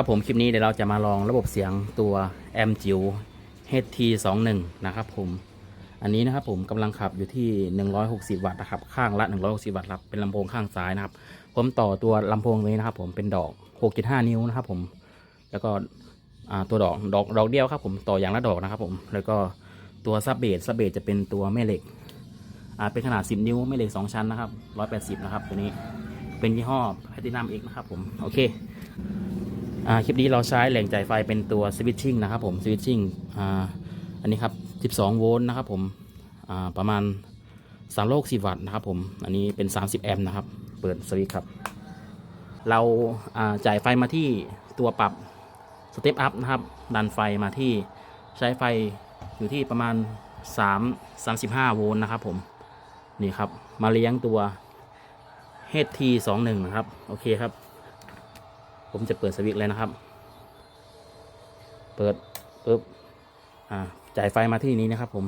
ครับผมคลิปนี้เดี๋ยวเราจะมาลองระบบเสียงตัวแอมจิว HT21 นะครับผมอันนี้นะครับผมกำลังขับอยู่ที่ 160 วัตต์นะครับข้างละ 160 วัตต์ครับเป็นลำโพงข้างซ้ายนะครับ ผมต่อตัวลำโพงนี้นะครับ ผมเป็นดอก 6.5 นิ้วนะครับ ผมแล้วก็ตัวดอกดอกดอกเดียวครับ ผมต่ออย่างละดอกนะครับ ผมแล้วก็ตัวซับเบสซับเบสจะเป็นตัวแม่เหล็กเป็นขนาด 10 นิ้วแม่เหล็ก 2 ชั้นนะครับ 180 นะครับตัวนี้เป็นยี่ห้อแพตินัมเอกนะครับ ผมโอเค คลิปนี้เราใช้แหล่งจ่ายไฟเป็นตัวสวิตชิ่งนะครับผมสวิตชิ่งอันนี้ครับ 12 โวลต์นะครับผมประมาณ3โลก10วัตต์นะครับผมอันนี้เป็น 30 แอมป์นะครับ เปิดสวิตช์ครับ เราอ่าจ่ายไฟมาที่ตัวปรับสเต็ปอัพนะครับ ดันไฟมาที่ใช้ไฟอยู่ที่ประมาณ 3 35 โวลต์นะครับผมนี่ครับมาเลี้ยงตัว HT21 นะครับ โอเคครับ ผมจะเปิดสวิตช์เลยนะครับ เปิดปุ๊บอ่าจ่ายไฟมาที่นี้นะครับ ผม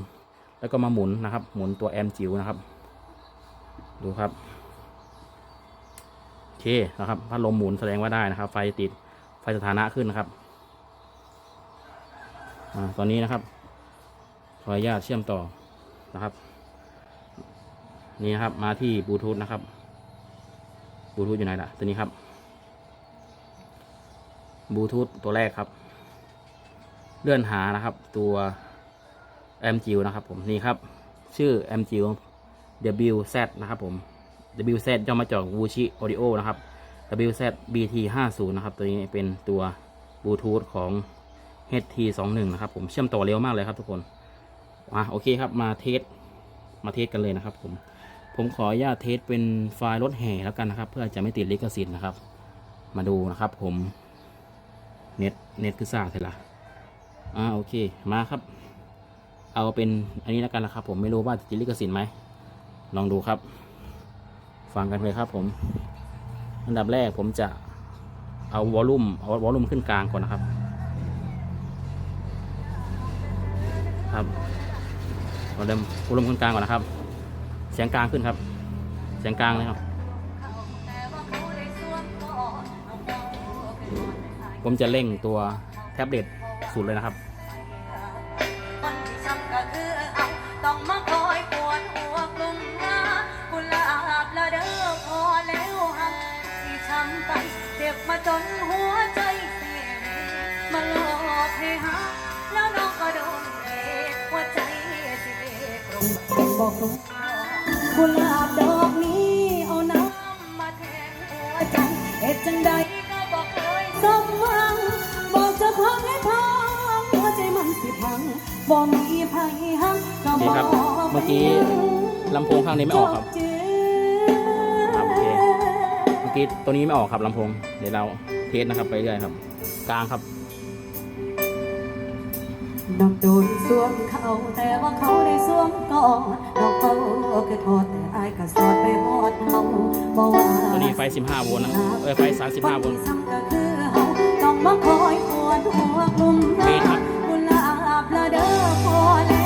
แล้วก็มาหมุนนะครับ หมุนตัวแอมจิ๋วนะครับ ดูครับโอเคนะครับพัดลมหมุนแสดงว่าได้นะครับ ไฟติดไฟสถานะขึ้นนะครับอตอนนี้นะครับขออนุญาตเชื่อมต่อนะครับ นี่นะครับมาที่บลูทูธนะครับบลูทูธอยู่ไหนล่ะตัวนี้ครับ บลูทูธตัวแรกครับ เลื่อนหานะครับ ตัวแอมจิวนะครับ ผมนี่ครับ ชื่อแอมจิว WZ นะครับ ผม WZ ย่อมาจาก Wuxi Audio นะครับ WZ BT 50นะครับ ตัวนี้เป็นตัวบลูทูธของ HT 21นะครับ ผมเชื่อมต่อเร็วมากเลยครับทุกคนอะโอเคครับมาเทสมาเทสกันเลยนะครับ ผม ผมขออนุญาตเทสเป็นไฟล์รถแห่แล้วกันนะครับ เพื่อจะไม่ติดลิขสิทธิ์นะครับ มาดูนะครับ ผม เน็ตเน็ตคือซ่าเสร็จละอ่าโอเคมาครับ เอาเป็นอันนี้แล้วกันนะครับ ผมไม่รู้ว่าจะติดลิขสิทธิ์ไหมลองดูครับ ฟังกันเลยครับผม อันดับแรกผมจะเอาวอลลุ่มเอาวอลลุ่มขึ้นกลางก่อนนะครับ ครับวอลลุ่มวอลลุ่มขึ้นกลางก่อนนะครับเสียงกลางขึ้นครับ เสียงกลางเลยครับ ผมจะเร่งตัวแท็บเล็ตสุดเลยนะครับคนที่ช้ำก็คือเอาต้องมาคอยปวดหัวกลุ่มงากุหลาบดอกที่ช้ำไปเจ็บมาจนหัวใจเสียมาหลอกให้หักแล้วน้องก็โดนเอหัวใจสิเอกลงบอกลงกุหลาบดอกนี้เอาน้ำมาแทนหัวใจเหตุจังใด บ่มีภัยหักก็นี่บอครับเมื่อกี้ลำโพงข้างนี้ไม่ออกครับครับโอเคเมื่อกี้ตัวนี้ไม่ออกครับลำโพงเดี๋ยวเราเทสนะครับไปเรื่อยครับ กลางครับดอกโดนสวมเขาแต่ว่าเขาได้สวมก่อนดอกเขาคือทอดแต่อายก็สอดไปหมดเฮาบอกว่าตัวนี้ไฟ 15 โวลต์นะเออไฟ 35 โวลต์ซ้ำก็คือเฮาต้องมาคอยปวดหัวกลุ่มเบสครับกุห ละเด้อพอแล้ว